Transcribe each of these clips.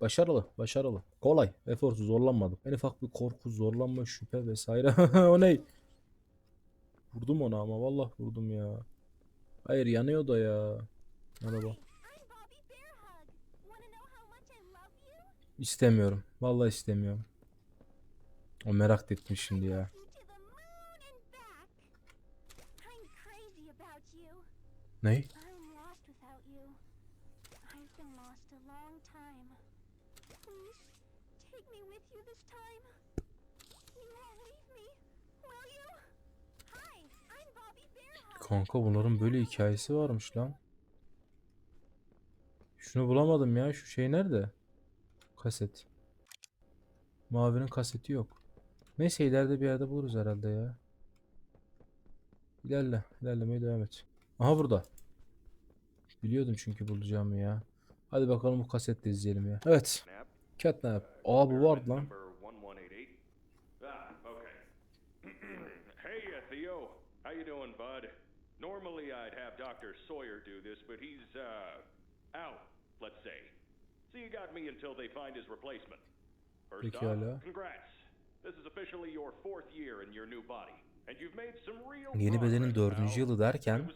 Başarılı, başarılı. Kolay, eforsuz, zorlanmadım. En ufak bir korku, zorlanma, şüphe vesaire. o ne? Vurdum ona ama vallahi vurdum ya. Hayır yanıyor da ya. Merhaba. İstemiyorum. Vallahi istemiyorum. O merak etmiş şimdi ya. You Please take me with you this time. You won't leave me, will you? Hi, I'm Bobby. Kanka bunların böyle hikayesi varmış lan. Şunu bulamadım ya. Şu şey nerede? Kaset. Mavinin kaseti yok. Neyse ileride bir yerde buluruz herhalde ya. İlerle. ilerlemeye devam et. Aha burada. Biliyordum çünkü bulacağımı ya. Hadi bakalım bu kasetle izleyelim ya. Evet. Catnap. Aa bu vardı lan. Number 1188. Okay. hey, Theo. How you doing, bud? Normally I'd have Dr. Sawyer do this, but he's, uh, out, let's say. So you got me until they find his replacement. First off, congrats. This is officially your fourth year in your new body. And you've made some real Yeni bedenin dördüncü yılı derken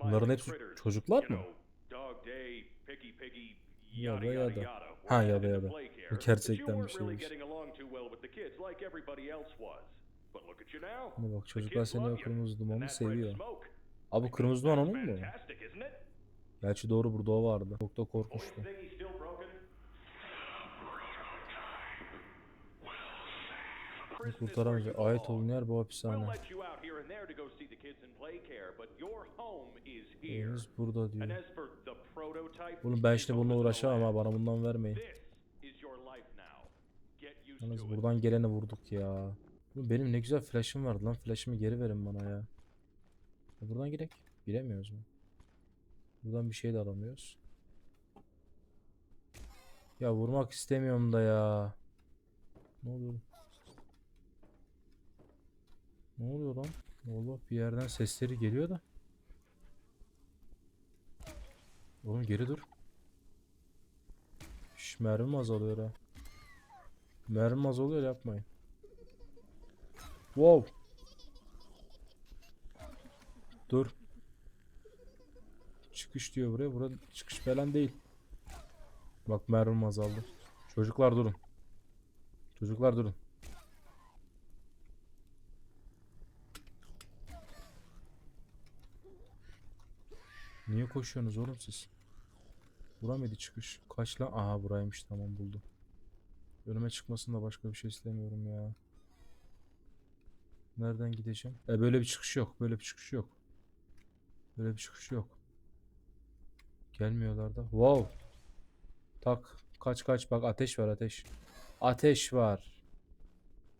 Bunların hepsi çocuklar you mı? Dog Day, Picky Piggy, Yada yada yada. Ha, yada yada. Bu gerçekten bir şeymiş. Ama bak çocuklar seni o kırmızı dumanı seviyor. Abi kırmızı duman onun mu? Gerçi doğru burada o vardı. Çok da Only korkmuştum. thing he's still broken. Kurtaramayacak. Ait olun yer bu We'll hapishane. let you out here and there to go see the kids and play care, but your home is here. Evimiz burada diyor. Oğlum ben şimdi bununla uğraşamam land. bana bundan vermeyin. Yalnız buradan gelene vurduk ya. Benim ne güzel flash'ım vardı lan. Flash'ımı geri verin bana ya. E buradan girek. Giremiyoruz mu? Buradan bir şey de alamıyoruz. Ya vurmak istemiyorum da ya. Ne oluyor? Ne oluyor lan? Allah bir yerden sesleri geliyor da. Oğlum geri dur. Şş, mermim azalıyor ha. Mermim azalıyor yapmayın. Wow. Dur. Çıkış diyor buraya. Burada çıkış falan değil. Bak mermim azaldı. Çocuklar durun. Çocuklar durun. Niye koşuyorsunuz oğlum siz? Bura mıydı çıkış? Kaç lan? Aha buraymış tamam buldum. Önüme çıkmasın da başka bir şey istemiyorum ya. Nereden gideceğim? E böyle bir çıkış yok. Böyle bir çıkış yok. Böyle bir çıkış yok. Gelmiyorlar da. Wow. Tak. Kaç kaç bak ateş var ateş. Ateş var.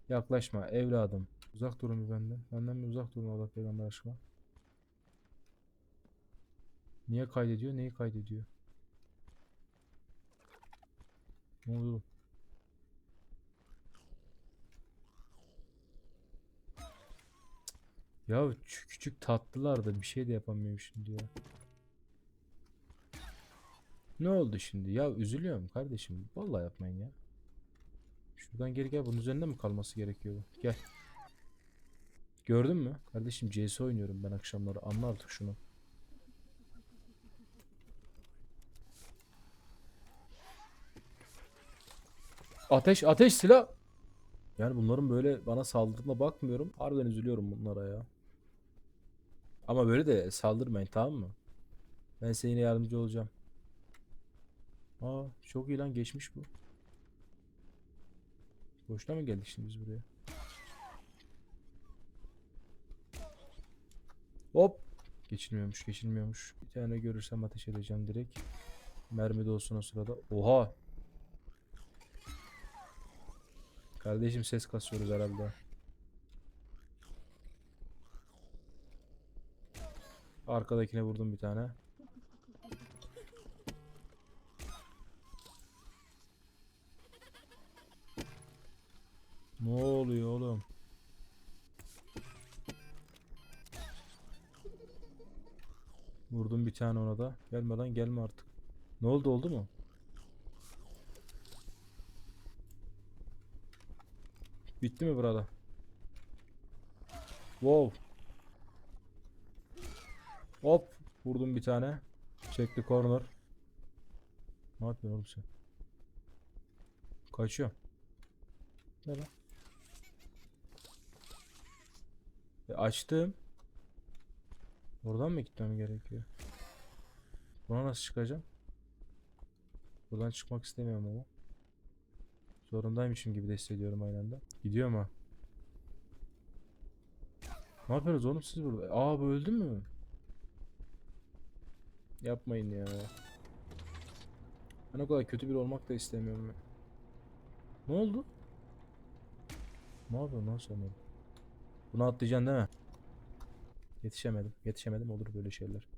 Yaklaşma evladım. Uzak durun bir benden. Benden bir uzak durun Allah peygamber aşkına. Niye kaydediyor? Neyi kaydediyor? Ne oğlum? Ya çü- küçük tatlılar da bir şey de yapamıyorum şimdi ya. Ne oldu şimdi? Ya üzülüyorum kardeşim. Vallahi yapmayın ya. Şuradan geri gel. Bunun üzerinde mi kalması gerekiyor? Gel. Gördün mü? Kardeşim CS oynuyorum ben akşamları. Anla artık şunu. Ateş ateş silah. Yani bunların böyle bana saldırdığına bakmıyorum. Harbiden üzülüyorum bunlara ya. Ama böyle de saldırmayın tamam mı? Ben size yine yardımcı olacağım. Aa çok iyi lan geçmiş bu. Boşuna mı geldik şimdi biz buraya? Hop. Geçilmiyormuş geçilmiyormuş. Bir tane görürsem ateş edeceğim direkt. Mermi de olsun o sırada. Oha. Kardeşim ses kasıyoruz herhalde. Arkadakine vurdum bir tane. Ne oluyor oğlum? Vurdum bir tane ona da. Gelme lan gelme artık. Ne oldu oldu mu? Bitti mi burada? Wow. Hop. Vurdum bir tane. Çekti corner. Ne yapıyorsun oğlum sen? Kaçıyor. Ne lan? E açtım. Buradan mı gitmem gerekiyor? Buna nasıl çıkacağım? Buradan çıkmak istemiyorum ama. Zorundaymışım gibi de hissediyorum aynı anda. Gidiyor mu? Ne yapıyorsunuz oğlum siz burada? Aa bu öldü mü? Yapmayın ya. Ben o kadar kötü biri olmak da istemiyorum. ya. Ne oldu? Ne yapıyorsun lan sen orada? Bunu atlayacaksın değil mi? Yetişemedim. Yetişemedim olur böyle şeyler.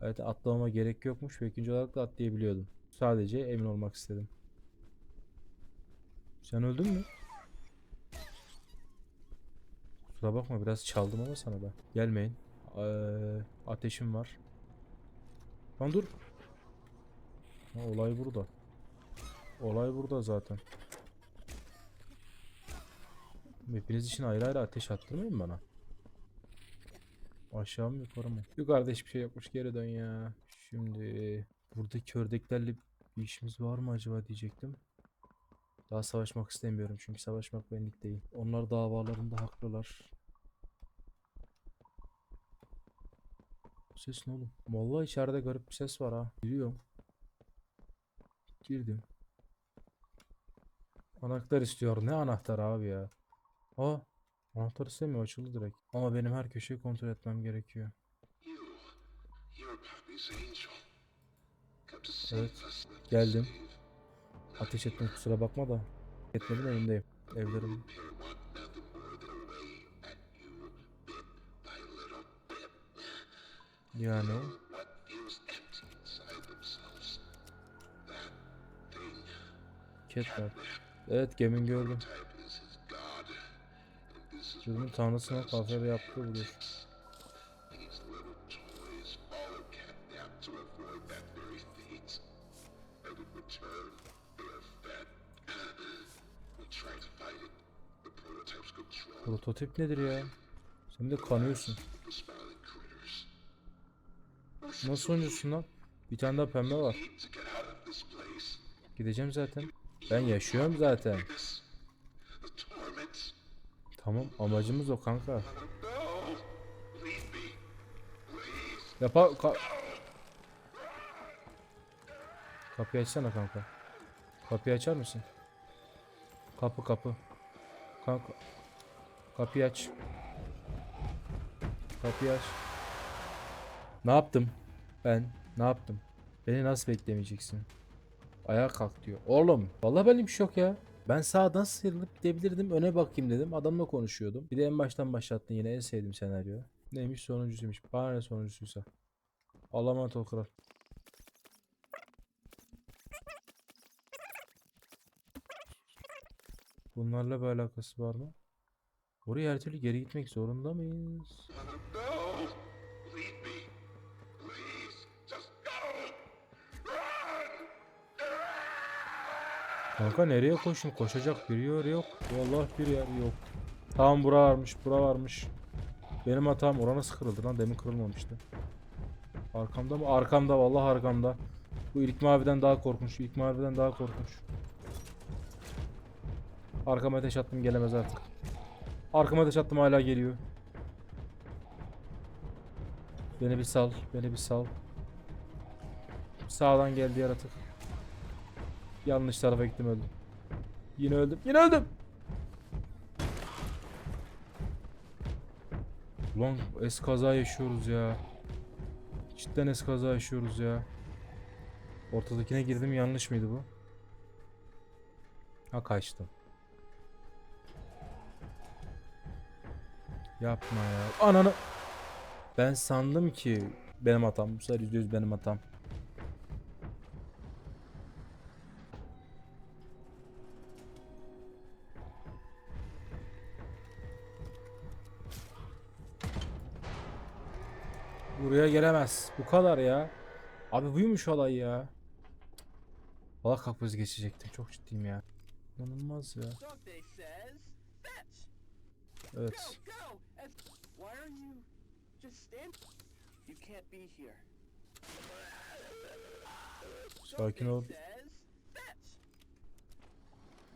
Evet atlamama gerek yokmuş ve ikinci olarak da atlayabiliyordum. Sadece emin olmak istedim. Sen öldün mü? Kusura bakma biraz çaldım ama sana da. Gelmeyin. Ee, ateşim var. Lan dur. Ha, olay burada. Olay burada zaten. Hepiniz için ayrı ayrı ateş attırmayın bana. Aşağı mı yukarı mı? Yukarıda hiçbir şey yokmuş geri dön ya. Şimdi buradaki ördeklerle bir işimiz var mı acaba diyecektim. Daha savaşmak istemiyorum çünkü savaşmak benlik değil. Onlar davalarında haklılar. Ses ne oğlum? Vallahi içeride garip bir ses var ha. Giriyorum. Girdim. Anahtar istiyor. Ne anahtar abi ya? Aa, anahtar istemiyor. Açıldı direkt. Ama benim her köşeyi kontrol etmem gerekiyor. Evet. Geldim. Ateş ettim kusura bakma da. Etmedim önündeyim. Evlerim. Yani. Cat. Evet gemin gördüm. Type is his god. And Prototip nedir ya? Sen de kanıyorsun. Nasıl oynuyorsun lan? Bir tane daha pembe var. Gideceğim zaten. Ben yaşıyorum zaten. Tamam amacımız o kanka. Yapa ka- Kapıyı açsana kanka. Kapıyı açar mısın? Kapı kapı. Kanka. Kapıyı aç. Kapıyı aç. Ne yaptım? Ben ne yaptım? Beni nasıl beklemeyeceksin? Ayağa kalk diyor. Oğlum vallahi benim bir şey ya. Ben sağdan sıyrılıp gidebilirdim. Öne bakayım dedim. Adamla konuşuyordum. Bir de en baştan başlattın yine en sevdiğim senaryo. Neymiş sonuncusuymuş. Bana ne sonuncusuysa. Allah'a emanet ol kral. Bunlarla bir alakası var mı? Oraya her türlü geri gitmek zorunda mıyız? Kanka nereye koşayım? Koşacak bir yer yok. Vallahi bir yer yok. Tamam bura varmış, bura varmış. Benim hatam orana kırıldı lan demin kırılmamıştı. Arkamda mı? Arkamda vallahi arkamda. Bu ilk maviden daha korkunç. İlk maviden daha korkunç. Arkama ateş attım gelemez artık. Arkama ateş attım hala geliyor. Beni bir sal, beni bir sal. Sağdan geldi yaratık. Yanlış tarafa gittim öldüm. Yine öldüm. Yine öldüm. Ulan es kaza yaşıyoruz ya. Cidden es kaza yaşıyoruz ya. Ortadakine girdim yanlış mıydı bu? Ha kaçtım. Yapma ya. Ananı. Ben sandım ki benim hatam. Bu sefer %100 benim hatam. Buraya gelemez. Bu kadar ya. Abi buymuş olay ya. Valla kapız geçecektim. Çok ciddiyim ya. İnanılmaz ya. Evet. And why are you just stand? You can't be here. Sakin ol.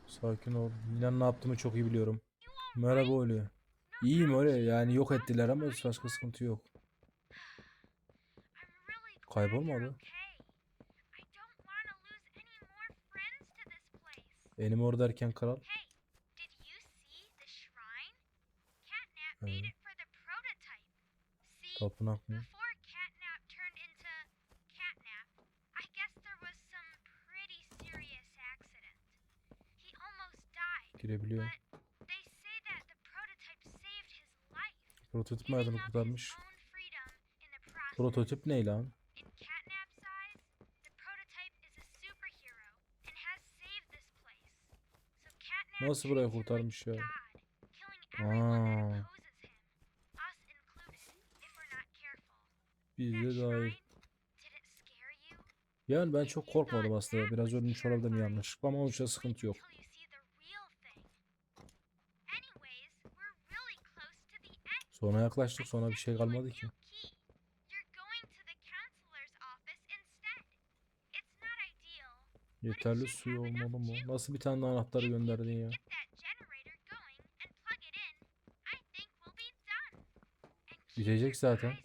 Sakin ol. Milan ne yaptığımı çok iyi biliyorum. Merhaba Oli. İyiyim Oli. Yani yok ettiler ama başka sıkıntı yok. Kaybolmadı. you're okay. I is a superhero and has saved this place. So Catnap Nasıl like kurtarmış ya? Aa. Biz That de dahil. shrine, did it scare you? Yani ben çok korkmadım aslında. Biraz ölmüş olabilirim yanlışlıkla ama onun için sıkıntı yok. Sonra yaklaştık sonra bir şey kalmadı ki. Yeterli suyu olmalı mı? Nasıl bir tane anahtarı gönderdin ya? Get that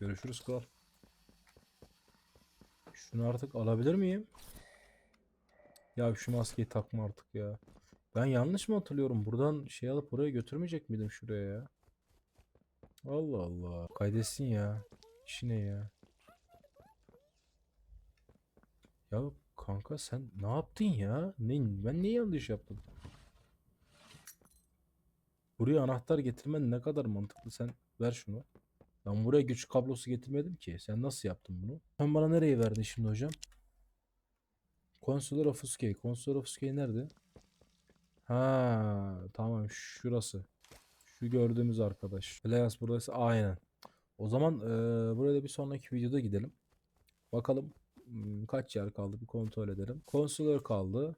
Görüşürüz kral. Şunu artık alabilir miyim? Ya şu maskeyi takma artık ya. Ben yanlış mı hatırlıyorum? Buradan şey alıp oraya götürmeyecek miydim şuraya ya? Allah Allah. Kaydetsin ya. İşi ne ya? Ya kanka sen ne yaptın ya? Ne, ben niye yanlış yaptım? Buraya anahtar getirmen ne kadar mantıklı. Sen ver şunu. Ben buraya güç kablosu getirmedim ki. Sen nasıl yaptın bunu? Sen bana nereye verdin şimdi hocam? Consular Offuscape. Consular Offuscape nerede? Ha, tamam şurası. Şu gördüğümüz arkadaş. Playas burası aynen. O zaman eee buraya da bir sonraki videoda gidelim. Bakalım hmm, kaç yer kaldı bir kontrol edelim. Consular kaldı.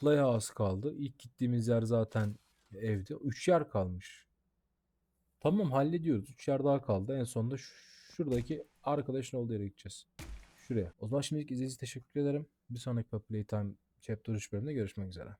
Playhouse kaldı. İlk gittiğimiz yer zaten evde. 3 yer kalmış. Tamam hallediyoruz. 3 yer daha kaldı. En sonunda şuradaki arkadaşın olduğu yere gideceğiz. Şuraya. O zaman şimdilik için teşekkür ederim. Bir sonraki Playtime Chapter 3 bölümünde görüşmek üzere.